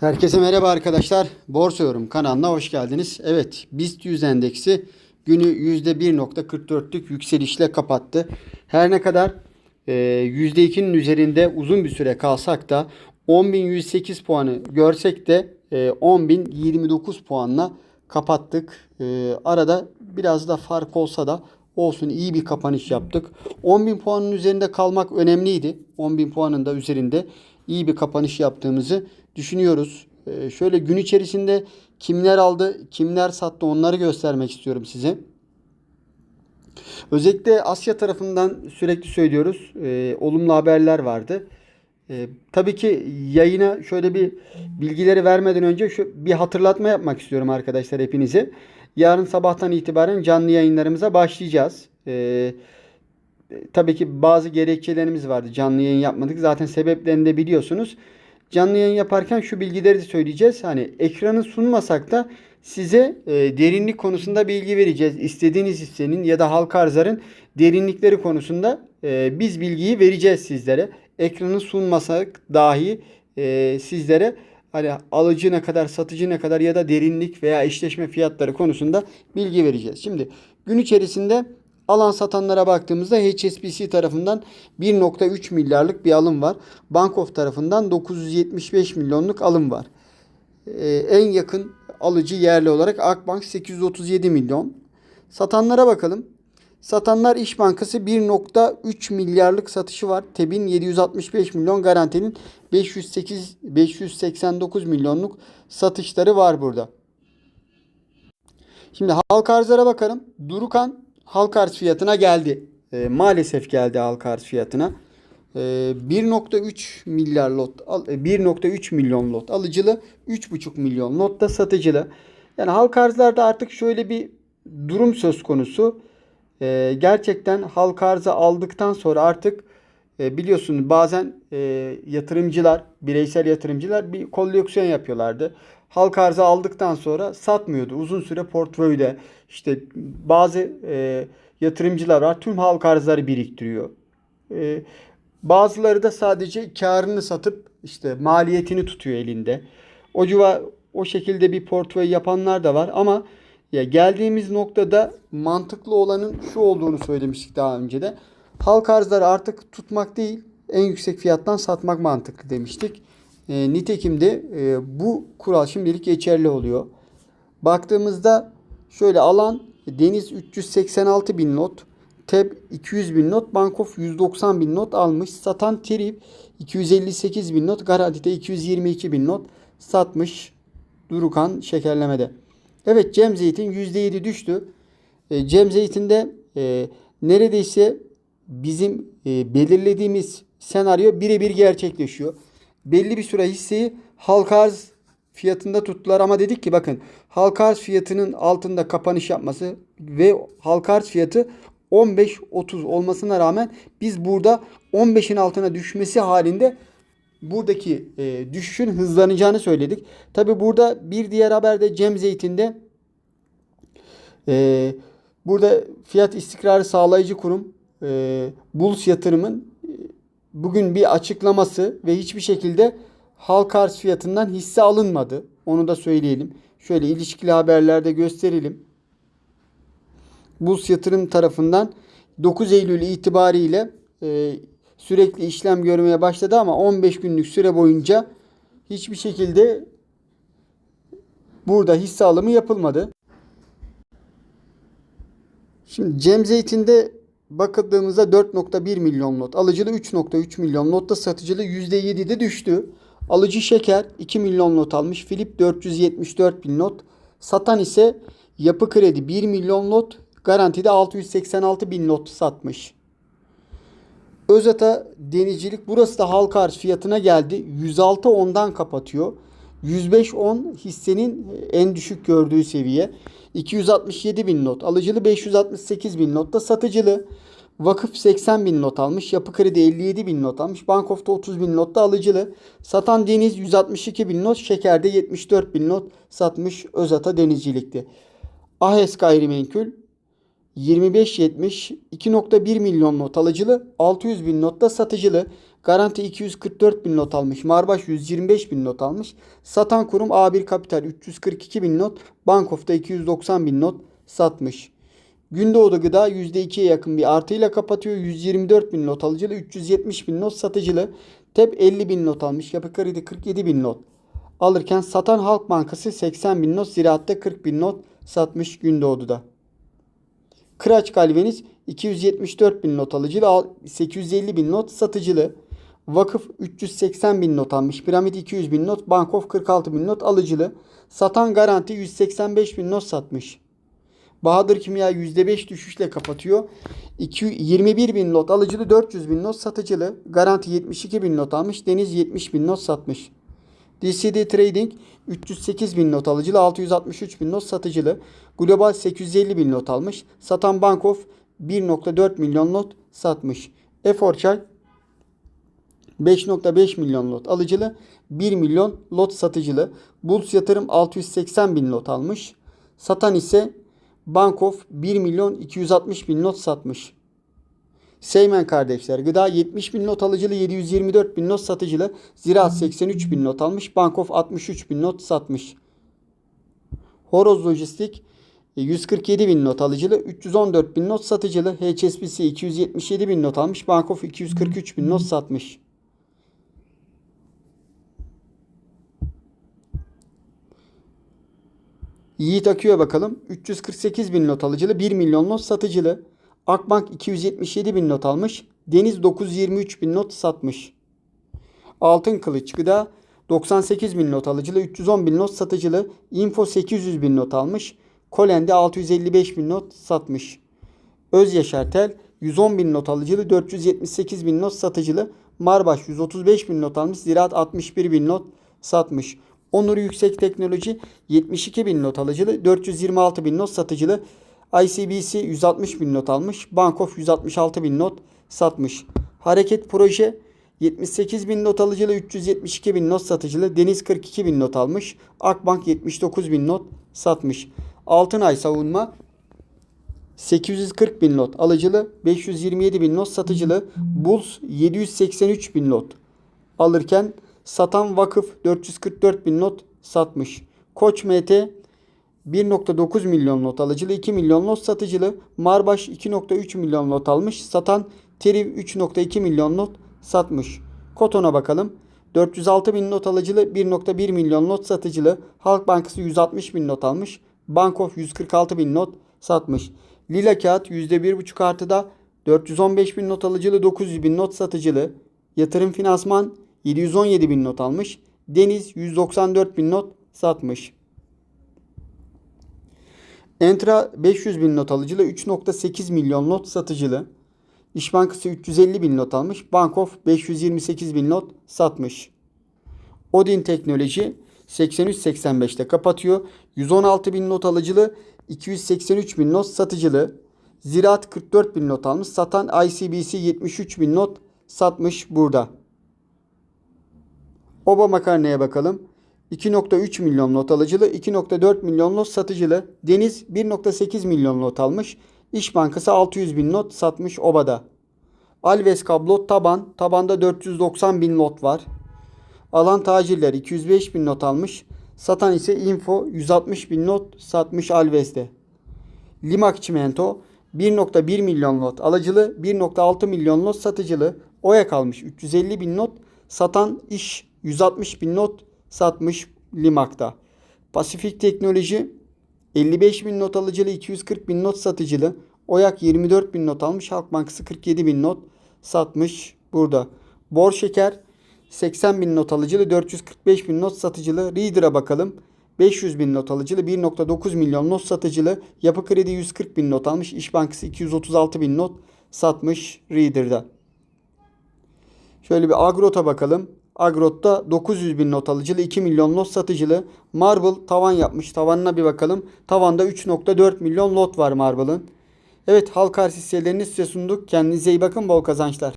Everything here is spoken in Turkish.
Herkese merhaba arkadaşlar. Borsa Yorum kanalına hoş geldiniz. Evet, BIST 100 endeksi günü %1.44'lük yükselişle kapattı. Her ne kadar e, %2'nin üzerinde uzun bir süre kalsak da 10.108 puanı görsek de e, 10.029 puanla kapattık. E, arada biraz da fark olsa da olsun iyi bir kapanış yaptık. 10.000 puanın üzerinde kalmak önemliydi. 10.000 puanın da üzerinde iyi bir kapanış yaptığımızı düşünüyoruz. Ee, şöyle gün içerisinde kimler aldı, kimler sattı onları göstermek istiyorum size. Özellikle Asya tarafından sürekli söylüyoruz. Ee, olumlu haberler vardı. Ee, tabii ki yayına şöyle bir bilgileri vermeden önce şu bir hatırlatma yapmak istiyorum arkadaşlar hepinize. Yarın sabahtan itibaren canlı yayınlarımıza başlayacağız. Ee, tabii ki bazı gerekçelerimiz vardı. Canlı yayın yapmadık. Zaten sebeplerini de biliyorsunuz. Canlı yayın yaparken şu bilgileri de söyleyeceğiz. Hani ekranı sunmasak da size e, derinlik konusunda bilgi vereceğiz. İstediğiniz hissenin ya da halka arzların derinlikleri konusunda e, biz bilgiyi vereceğiz sizlere. Ekranı sunmasak dahi e, sizlere hani alıcı ne kadar, satıcı ne kadar ya da derinlik veya eşleşme fiyatları konusunda bilgi vereceğiz. Şimdi gün içerisinde Alan satanlara baktığımızda HSBC tarafından 1.3 milyarlık bir alım var. Bank of tarafından 975 milyonluk alım var. Ee, en yakın alıcı yerli olarak Akbank 837 milyon. Satanlara bakalım. Satanlar İş Bankası 1.3 milyarlık satışı var. TEB'in 765 milyon garantinin 508 589 milyonluk satışları var burada. Şimdi halka arzlara bakalım. Durukan halka arz fiyatına geldi. E, maalesef geldi halka arz fiyatına. E, 1.3 milyar lot, 1.3 milyon lot alıcılı, 3.5 milyon lot da satıcılı. Yani halka arzlarda artık şöyle bir durum söz konusu. E, gerçekten halka arzı aldıktan sonra artık e, biliyorsunuz bazen e, yatırımcılar, bireysel yatırımcılar bir koleksiyon yapıyorlardı. Halka arzı aldıktan sonra satmıyordu. Uzun süre portföyde işte bazı e, yatırımcılar var tüm halka arzları biriktiriyor. E, bazıları da sadece karını satıp işte maliyetini tutuyor elinde. O civa o şekilde bir portföy yapanlar da var ama ya geldiğimiz noktada mantıklı olanın şu olduğunu söylemiştik daha önce de. Halk arzları artık tutmak değil, en yüksek fiyattan satmak mantıklı demiştik. E, nitekim de e, bu kural şimdilik geçerli oluyor. Baktığımızda şöyle alan Deniz 386 bin not, TEB 200 bin not, Bankof 190 bin not almış. Satan Trip 258 bin not, Garantide 222 bin not satmış Durukan şekerlemede. Evet Cem Zeytin %7 düştü. E, Cem Zeytin'de e, neredeyse bizim e, belirlediğimiz senaryo birebir gerçekleşiyor. Belli bir süre hisseyi halka arz fiyatında tuttular ama dedik ki bakın halka arz fiyatının altında kapanış yapması ve halka arz fiyatı 15-30 olmasına rağmen biz burada 15'in altına düşmesi halinde buradaki e, düşüşün hızlanacağını söyledik. Tabi burada bir diğer haberde Cem Zeytin'de e, burada fiyat istikrarı sağlayıcı kurum e, Bulls yatırımın bugün bir açıklaması ve hiçbir şekilde halka arz fiyatından hisse alınmadı. Onu da söyleyelim. Şöyle ilişkili haberlerde gösterelim. Bulls yatırım tarafından 9 Eylül itibariyle e, sürekli işlem görmeye başladı ama 15 günlük süre boyunca hiçbir şekilde burada hisse alımı yapılmadı. Şimdi Cem Zeytin'de bakıldığımızda 4.1 milyon lot, alıcılı 3.3 milyon lotta satıcılı %7'de düştü. Alıcı şeker 2 milyon lot almış. Filip 474 bin lot. Satan ise yapı kredi 1 milyon lot. Garantide 686 bin lot satmış. Özata denizcilik burası da halka arz fiyatına geldi. 106 ondan kapatıyor. 105 10 hissenin en düşük gördüğü seviye. 267 bin not. Alıcılı 568 bin notta satıcılı. Vakıf 80 bin not almış. Yapı Kredi 57 bin not almış. Bankof'ta 30 bin notta alıcılı. Satan Deniz 162 bin not. Şeker'de 74 bin not satmış Özata Denizcilik'te. Ahes Gayrimenkul 25.70 2.1 milyon not alıcılı 600 bin notta satıcılı. Garanti 244 bin lot almış. Marbaş 125 bin lot almış. Satan kurum A1 Kapital 342 bin lot. Bankof'ta 290 bin lot satmış. Gündoğdu Gıda %2'ye yakın bir artıyla kapatıyor. 124 bin lot alıcılı, 370 bin lot satıcılı. TEP 50 bin lot almış. Yapı Kredi 47 bin lot alırken satan Halk Bankası 80 bin not, Ziraat'ta 40 bin not satmış Gündoğdu'da. Kıraç Galvaniz 274 bin not alıcılı, 850 bin not satıcılı. Vakıf 380 bin not almış. Piramit 200 bin not. Bankof 46 bin not alıcılı. Satan Garanti 185 bin not satmış. Bahadır Kimya %5 düşüşle kapatıyor. 2, 21 bin not alıcılı 400 bin not satıcılı. Garanti 72 bin not almış. Deniz 70 bin not satmış. DCD Trading 308 bin not alıcılı, 663 bin not satıcılı. Global 850 bin not almış. Satan Bankof 1.4 milyon not satmış. Eforçay 5.5 milyon lot alıcılı, 1 milyon lot satıcılı. Bulls Yatırım 680 bin lot almış. Satan ise Bankof 1 milyon 260 bin not satmış. Seymen kardeşler gıda 70 bin not alıcılı 724 bin not satıcılı ziraat 83 bin not almış Bankof 63 bin not satmış. Horoz Lojistik 147 bin not alıcılı 314 bin not satıcılı HSBC 277 bin not almış Bankof 243 bin not satmış. Yiğit Akü'ye bakalım. 348 bin not alıcılı 1 milyon not satıcılı. Akbank 277 bin not almış. Deniz 923 bin not satmış. Altın Kılıç Gıda 98 bin not alıcılı, 310 bin not satıcılı. Info 800 bin not almış. Kolen'de 655 bin not satmış. Öz Yaşartel 110 bin not alıcılı, 478 bin not satıcılı. Marbaş 135 bin not almış. Ziraat 61 bin not satmış. Onur Yüksek Teknoloji 72 bin not alıcılı, 426 bin not satıcılı. ICBC 160 bin not almış. Bankof 166 bin not satmış. Hareket Proje 78 bin not alıcılı 372 bin not satıcılı. Deniz 42 bin not almış. Akbank 79 bin not satmış. Altınay Savunma 840 bin not alıcılı. 527 bin not satıcılı. Bulls 783 bin not alırken satan vakıf 444 bin not satmış. Koç MT 1.9 milyon not alıcılı, 2 milyon not satıcılı, Marbaş 2.3 milyon not almış, satan Teriv 3.2 milyon not satmış. Koton'a bakalım. 406 bin not alıcılı, 1.1 milyon not satıcılı, Halk Bankası 160 bin not almış, Bankof 146 bin not satmış. Lila Kağıt %1.5 artıda 415 bin not alıcılı, 900 bin not satıcılı, Yatırım Finansman 717 bin not almış, Deniz 194 bin not satmış. Entra 500 bin not alıcılı 3.8 milyon not satıcılı. İş Bankası 350 bin not almış. Bankof 528 bin not satmış. Odin Teknoloji 83.85'te kapatıyor. 116 bin not alıcılı 283 bin not satıcılı. Ziraat 44 bin not almış. Satan ICBC 73 bin not satmış burada. Oba makarnaya bakalım. 2.3 milyon not alıcılı, 2.4 milyon not satıcılı. Deniz 1.8 milyon not almış. İş Bankası 600 bin not satmış obada. Alves kablo taban. Tabanda 490 bin not var. Alan tacirler 205 bin not almış. Satan ise Info 160 bin not satmış Alves'te. Limak Çimento 1.1 milyon not alıcılı, 1.6 milyon not satıcılı. Oya kalmış 350 bin not. Satan iş 160 bin not satmış Limak'ta. Pasifik Teknoloji 55 bin not alıcılı 240 bin not satıcılı. Oyak 24 bin not almış. Halk Bankası 47 bin not satmış burada. Bor Şeker 80 bin not alıcılı 445 bin not satıcılı. Reader'a bakalım. 500 bin not alıcılı 1.9 milyon not satıcılı. Yapı Kredi 140 bin not almış. İş Bankası 236 bin not satmış Reader'da. Şöyle bir Agrot'a bakalım. Agrot'ta 900 bin not alıcılı, 2 milyon lot satıcılı. Marble tavan yapmış. Tavanına bir bakalım. Tavanda 3.4 milyon lot var Marble'ın. Evet halka hisselerini size sunduk. Kendinize iyi bakın. Bol kazançlar.